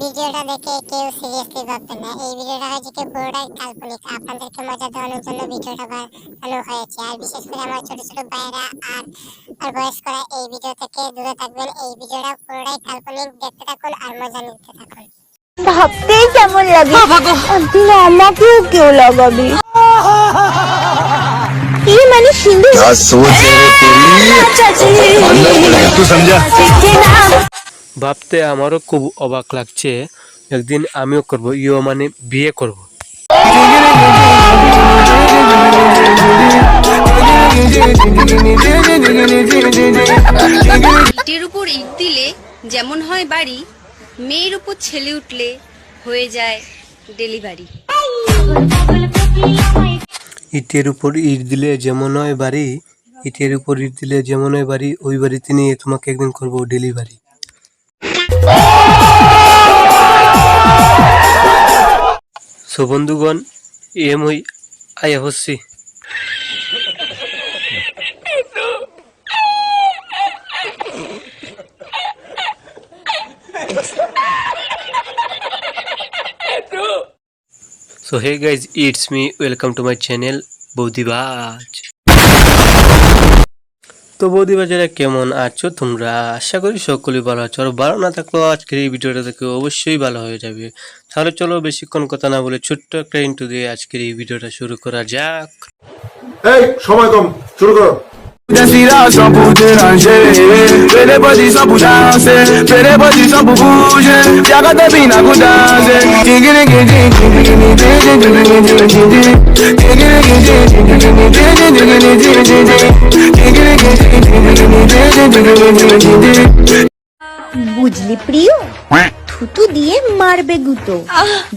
ভিডিওটা দেখে কেউ সিরিয়াসলি ভাববেন না এই ভিডিওটা হচ্ছে কি পুরোটাই কাল্পনিক আপনাদেরকে মজা দেওয়ানোর জন্য ভিডিওটা বানানো হয়েছে আর বিশেষ করে আমার ছোট ছোট ভাইরা আর আর বয়স্করা এই ভিডিও থেকে দূরে থাকবেন এই ভিডিওটা পুরোটাই কাল্পনিক দেখতে থাকুন আর মজা নিতে থাকুন ভাবতেই কেমন লাগে একদিন আমাকেও কেউ লাগাবে কি মানে সিন্ধু क्या सोच है रे तेरी अंदर पड़ेगा तू समझा ভাবতে আমারও খুব অবাক লাগছে। একদিন আমিও করব ইও মানে বিয়ে করব। ইটের উপর ইট দিলে যেমন হয় বাড়ি মেয়ের উপর ছেলে উঠলে হয়ে যায় ডেলিভারি। ইটের উপর ইট দিলে যেমন হয় বাড়ি ইটের উপর ইট দিলে যেমন হয় বাড়ি ওই বাড়িতে নিয়ে তোমাকে একদিন করব ডেলিভারি। সো বন্ধুগণ এম হই আয়া হচ্ছি। So hey guys it's me welcome to my channel বৌদিবাজ তো বৌদি বাজারে কেমন আছো তোমরা? আশা করি সকলেই ভালো আছো। আর ভালো না থাকলেও আজকের এই ভিডিওটা দেখে অবশ্যই ভালো হয়ে যাবে। তাহলে চলো বেশিক্ষণ কথা না বলে ছোট্ট একটা ইন্টু দিয়ে আজকের এই ভিডিওটা শুরু করা যাক। এই, সময় কম, শুরু করো। Des sont pour déranger Fais des positions pour danser Fais des positions pour bouger Y'a qu'à te pina pour danser বুঝলি প্রিয় থুতু দিয়ে মারবে গুতো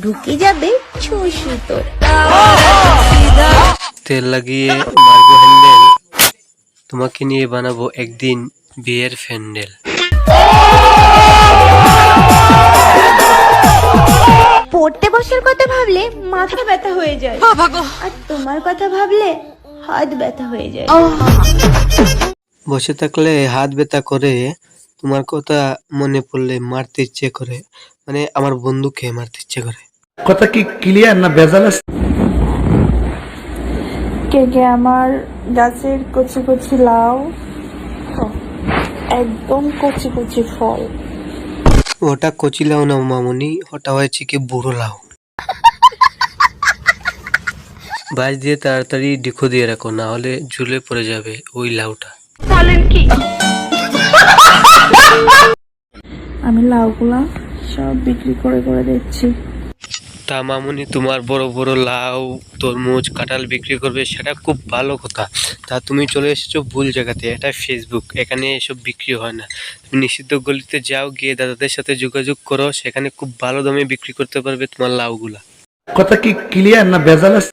ঢুকে যাবে ছুঁই সুতো তেল লাগিয়ে মারবে হ্যান্ডেল তোমাকে নিয়ে বানাবো একদিন বিয়ের ফ্যান্ডেল পড়তে বসার কথা ভাবলে মাথা ব্যথা হয়ে যায়। আর তোমার কথা ভাবলে হাত ব্যথা হয়ে যায়। বসে থাকলে হাত ব্যথা করে তোমার কথা মনে পড়লে মারতে ইচ্ছে করে। মানে আমার বন্ধুকে মারতে ইচ্ছে করে। কথা কি ক্লিয়ার না ভেজাল আছে? কে কে আমার গাছের কচি কচি লাউ একদম কচি কচি ফল। ওটা কচি লাউ না মামুনি ওটা হয়েছে কি বুড়ো লাউ। বাজ দিয়ে তাড়াতাড়ি ডিখো দিয়ে রাখো না হলে ঝুলে পড়ে যাবে ওই লাউটা। আমি লাউগুলা সব বিক্রি করে করে দিচ্ছি। তা মামুনি তোমার বড় বড় লাউ তরমুজ কাঁঠাল বিক্রি করবে সেটা খুব ভালো কথা। তা তুমি চলে এসেছ ভুল জায়গাতে এটা ফেসবুক এখানে এসব বিক্রি হয় না। তুমি নিষিদ্ধ গলিতে যাও গিয়ে দাদাদের সাথে যোগাযোগ করো সেখানে খুব ভালো দামে বিক্রি করতে পারবে তোমার লাউগুলা। কথা কি ক্লিয়ার না ভেজাল আছে?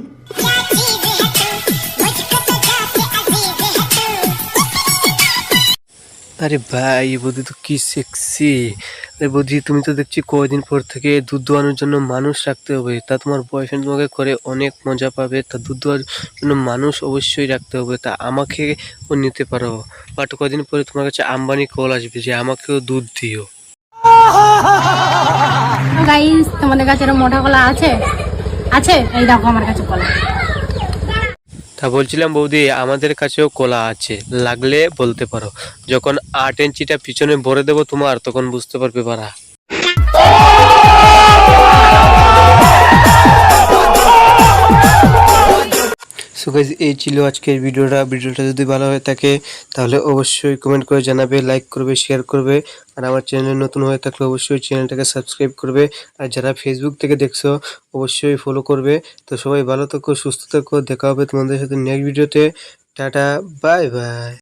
আরে ভাই বৌদি তো কি সেক্সি আরে বৌদি, তুমি তো দেখছি কয়দিন পর থেকে দুধ দোয়ানোর জন্য মানুষ রাখতে হবে। তা তোমার বয়ফ্রেন্ড তোমাকে করে অনেক মজা পাবে। তা দুধ দোয়ার জন্য মানুষ অবশ্যই রাখতে হবে। তা আমাকে ও নিতে পারো। বাট কদিন পরে তোমার কাছে আম্বানি কল আসবে যে আমাকেও দুধ দিও। গাইস তোমাদের কাছে মোটা কলা আছে? আছে? এই দেখো আমার কাছে কলা তা বলছিলাম, বৌদি, আমাদের কাছেও কলা আছে, লাগলে বলতে পারো। যখন আট ইঞ্চিটা পিছনে ভরে দেবো তোমার, তখন বুঝতে পারবে পারা সো গাইজ এই ছিল আজকের ভিডিওটা। ভিডিওটা যদি ভালো হয়ে থাকে, তাহলে অবশ্যই কমেন্ট করে জানাবে লাইক করবে শেয়ার করবে। আর আমার চ্যানেলে নতুন হয়ে থাকলে অবশ্যই চ্যানেলটাকে সাবস্ক্রাইব করবে। আর যারা ফেসবুক থেকে দেখছ, অবশ্যই ফলো করবে। তো সবাই ভালো থাকো, সুস্থ থাকো। দেখা হবে তোমাদের সাথে নেক্সট ভিডিওতে টাটা বাই বাই